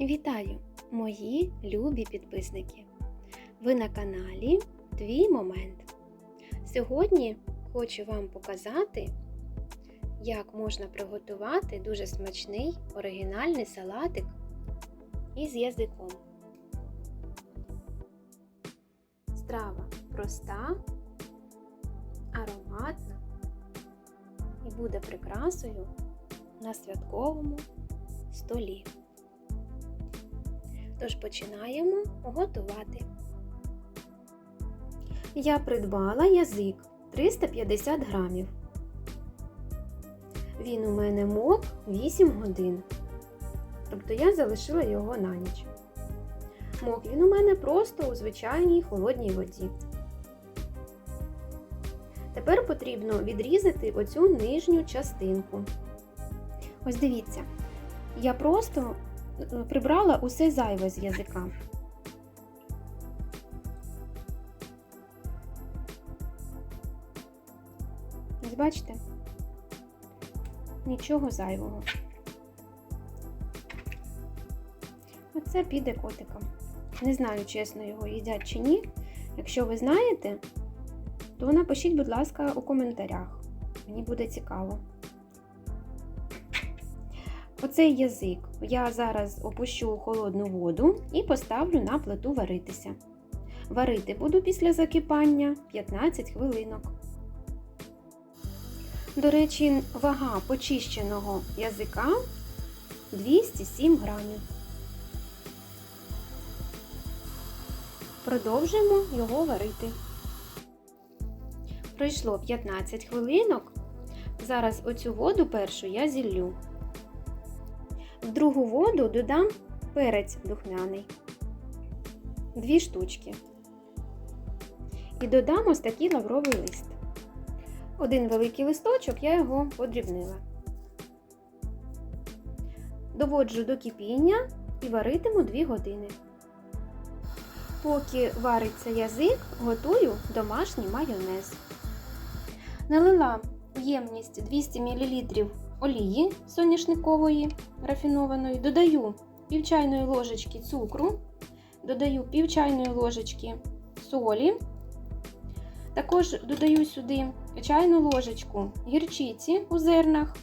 Вітаю, мої любі підписники! Ви на каналі Твій Момент. Сьогодні хочу вам показати, як можна приготувати дуже смачний оригінальний салатик із язиком. Страва проста, ароматна і буде прикрасою на святковому столі. Тож починаємо готувати. Я придбала язик 350 грамів. Він у мене мок 8 годин. Тобто я залишила його на ніч. Мок він у мене просто у звичайній холодній воді. Тепер потрібно відрізати оцю нижню частинку. Ось дивіться, я просто прибрала усе зайве з язика. Ось бачите? Нічого зайвого. Оце піде котикам. Не знаю, чесно, його їдять чи ні. Якщо ви знаєте, то напишіть, будь ласка, у коментарях. Мені буде цікаво. Оцей язик я зараз опущу у холодну воду і поставлю на плиту варитися. Варити буду після закипання 15 хвилинок. До речі, вага почищеного язика 207 грамів. Продовжуємо його варити. Пройшло 15 хвилинок. Зараз оцю воду першу я зіллю. В другу воду додам перець духмяний, дві штучки. І додам ось такий лавровий лист. Один великий листочок, я його подрібнила. Доводжу до кипіння і варитиму 2 години. Поки вариться язик, готую домашній майонез. Налила в ємність 200 мл олії соняшникової рафінованої, додаю пів чайної ложечки цукру, додаю пів чайної ложечки солі. Також додаю сюди чайну ложечку гірчиці у зернах.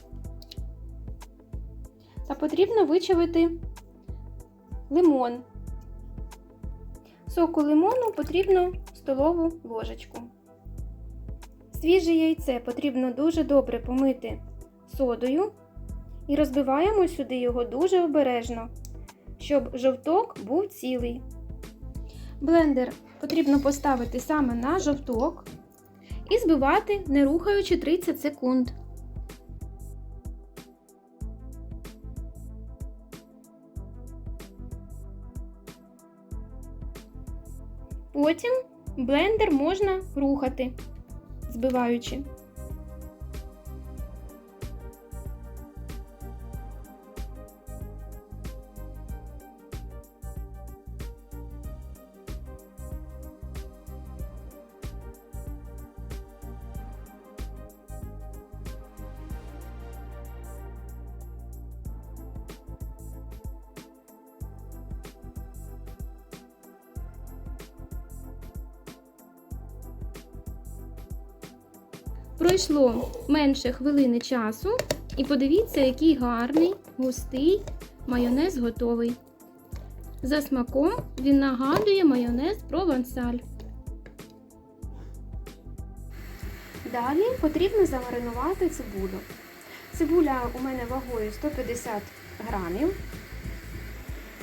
Та потрібно вичавити лимон. Соку лимону потрібно столову ложечку. Свіже яйце потрібно дуже добре помити содою і розбиваємо сюди його дуже обережно, щоб жовток був цілий. Блендер потрібно поставити саме на жовток і збивати, не рухаючи 30 секунд. Потім блендер можна рухати, збиваючи. Пройшло менше хвилини часу, і подивіться, який гарний, густий майонез готовий. За смаком він нагадує майонез провансаль. Далі потрібно замаринувати цибулю. Цибуля у мене вагою 150 грамів.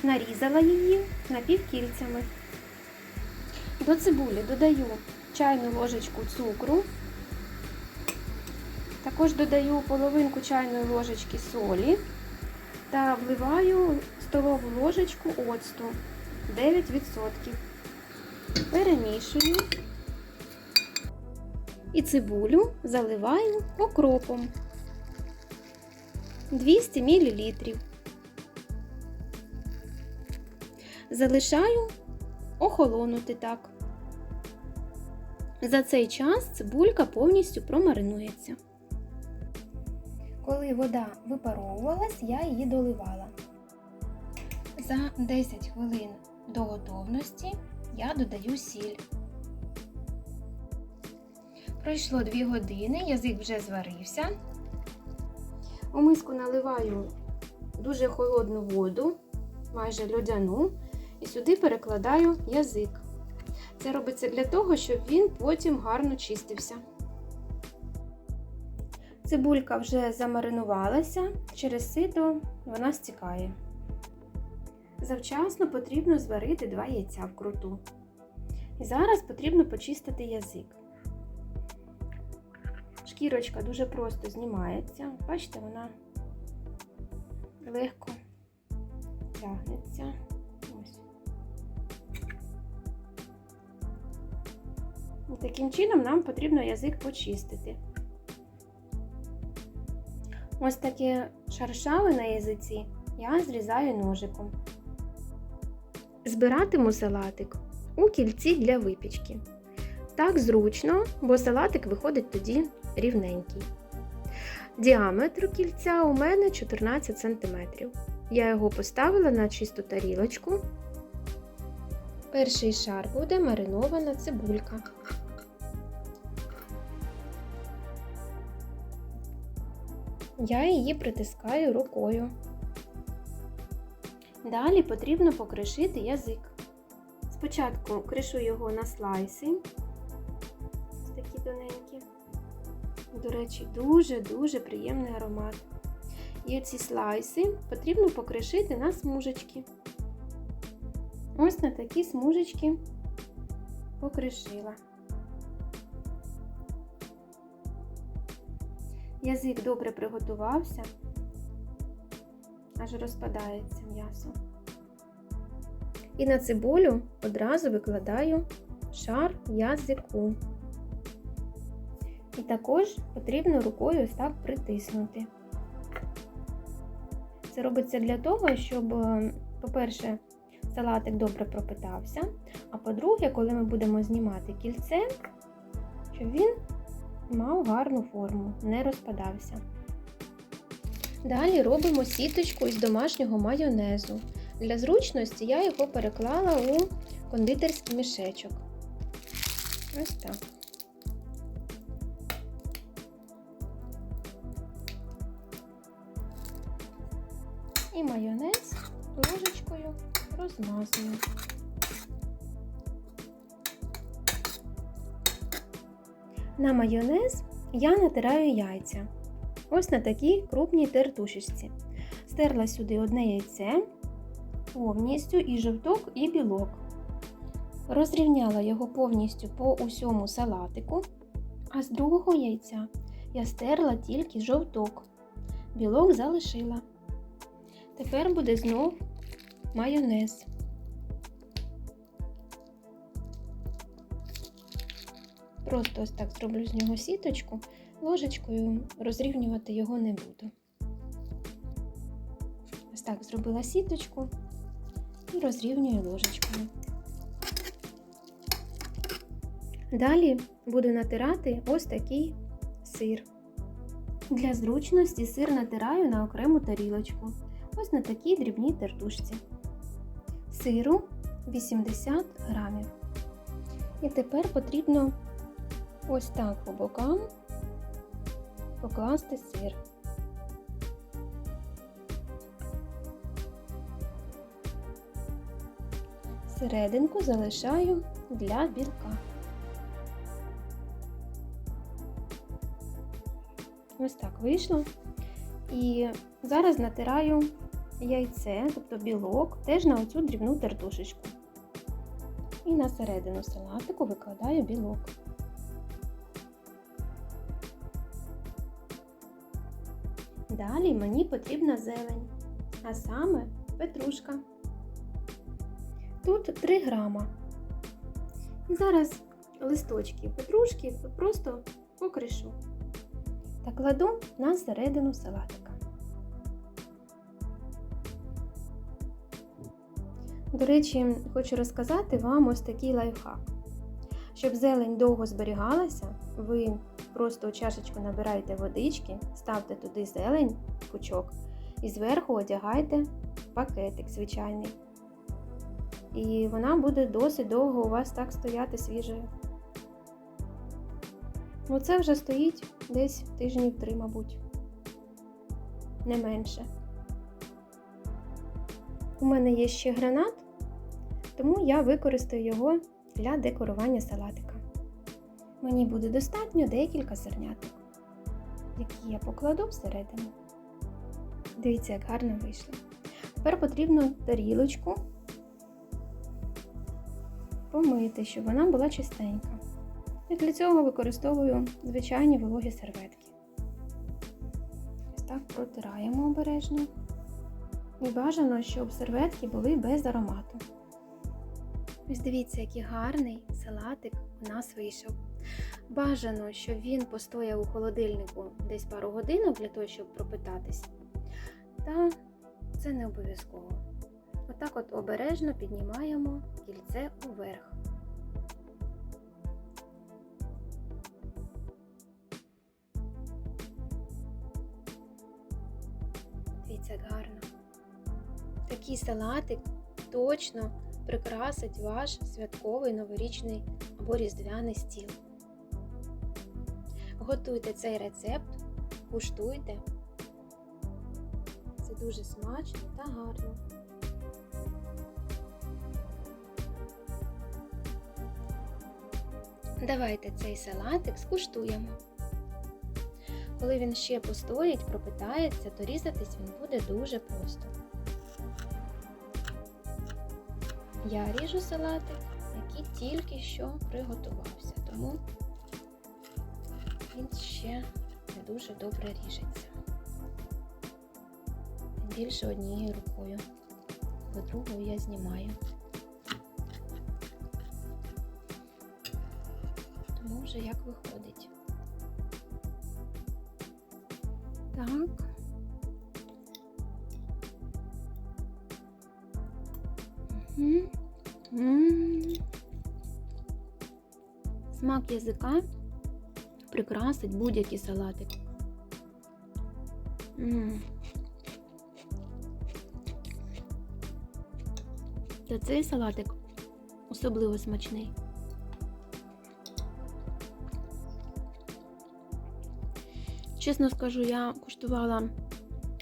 Нарізала її напівкільцями. До цибулі додаю чайну ложечку цукру. Також додаю половинку чайної ложечки солі та вливаю столову ложечку оцту 9%. Перемішую і цибулю заливаю окропом 200 мл. Залишаю охолонути так. За цей час цибулька повністю промаринується. Коли вода випаровувалась, я її доливала. За 10 хвилин до готовності я додаю сіль. Пройшло 2 години, язик вже зварився. У миску наливаю дуже холодну воду, майже льодяну, і сюди перекладаю язик. Це робиться для того, щоб він потім гарно чистився. Цибулька вже замаринувалася, через сито вона стікає. Завчасно потрібно зварити два яйця вкруту. І зараз потрібно почистити язик. Шкірочка дуже просто знімається. Бачите, вона легко тягнеться. Ось. І таким чином нам потрібно язик почистити. Ось таке шаршаве на язиці я зрізаю ножиком. Збиратиму салатик у кільці для випічки. Так зручно, бо салатик виходить тоді рівненький. Діаметр кільця у мене 14 см. Я його поставила на чисту тарілочку. Перший шар буде маринована цибулька. Я її притискаю рукою. Далі потрібно покришити язик. Спочатку кришу його на слайси, ось такі тоненькі. До речі, дуже-дуже приємний аромат. І ці слайси потрібно покришити на смужечки. Ось на такі смужечки покришила. Язик добре приготувався, аж розпадається м'ясо. І на цибулю одразу викладаю шар язику. І також потрібно рукою ось так притиснути. Це робиться для того, щоб, по-перше, салатик добре пропитався, а по-друге, коли ми будемо знімати кільце, щоб він мав гарну форму, не розпадався. Далі робимо сіточку із домашнього майонезу. Для зручності я його переклала у кондитерський мішечок. Ось так. І майонез ложечкою розмазую. На майонез я натираю яйця. Ось на такій крупній тертушечці. Стерла сюди одне яйце, повністю і жовток, і білок. Розрівняла його повністю по усьому салатику, а з другого яйця я стерла тільки жовток. Білок залишила. Тепер буде знов майонез. Просто ось так зроблю з нього сіточку, ложечкою розрівнювати його не буду. Ось так зробила сіточку і розрівнюю ложечкою. Далі буду натирати ось такий сир. Для зручності сир натираю на окрему тарілочку, ось на такій дрібній тертушці. Сиру 80 грамів. І тепер потрібно ось так по бокам покласти сир. Серединку залишаю для білка. Ось так вийшло. І зараз натираю яйце, тобто білок, теж на оцю дрібну тертушечку. І на середину салатику викладаю білок. Далі мені потрібна зелень, а саме петрушка. Тут 3 грама. Зараз листочки петрушки просто покришу та кладу на середину салатика. До речі, хочу розказати вам ось такий лайфхак. Щоб зелень довго зберігалася, ви просто у чашечку набираєте водички, ставте туди зелень, пучок, і зверху одягайте пакетик звичайний. І вона буде досить довго у вас так стояти свіжою. Оце вже стоїть десь тижнів три, мабуть. Не менше. У мене є ще гранат, тому я використаю його для декорування салатика. Мені буде достатньо декілька зерняток, які я покладу всередину. Дивіться, як гарно вийшло. Тепер потрібно тарілочку помити, щоб вона була чистенька. І для цього використовую звичайні вологі серветки. Ось так протираємо обережно. І бажано, щоб серветки були без аромату. Ось дивіться, який гарний салатик у нас вийшов. Бажано, щоб він постояв у холодильнику десь пару годин для того, щоб пропитатись. Та це не обов'язково. Отак от обережно піднімаємо кільце уверх. Дивіться, як гарно. Такий салатик точно прикрасить ваш святковий новорічний або різдвяний стіл. Готуйте цей рецепт, куштуйте. Це дуже смачно та гарно. Давайте цей салатик скуштуємо. Коли він ще постоїть, пропитається, то різатись він буде дуже просто. Я ріжу салатик, який тільки що приготувався, тому він ще не дуже добре ріжеться. Більше однією рукою, бо другою я знімаю. Тому вже як виходить. Так. Смак язика прикрасить будь-який салатик. Та цей салатик особливо смачний. Чесно скажу, я куштувала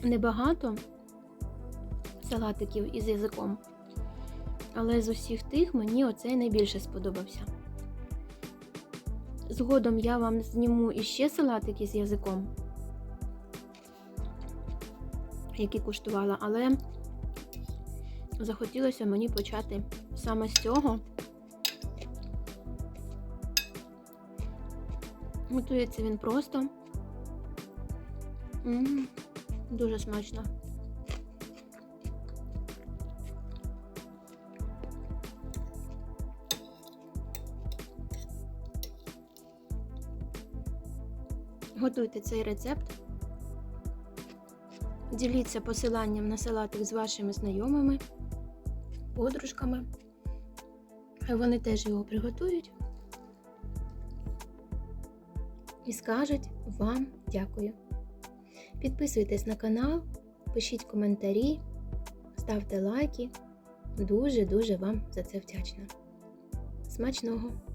небагато салатиків із язиком, але з усіх тих мені оцей найбільше сподобався. Згодом я вам зніму іще салатики з язиком, які куштувала, але захотілося мені почати саме з цього. Готується він просто. М, Дуже смачно. Готуйте цей рецепт. Діліться посиланням на салатик з вашими знайомими, подружками. Вони теж його приготують і скажуть вам дякую. Підписуйтесь на канал, пишіть коментарі, ставте лайки. Дуже-дуже вам за це вдячна. Смачного!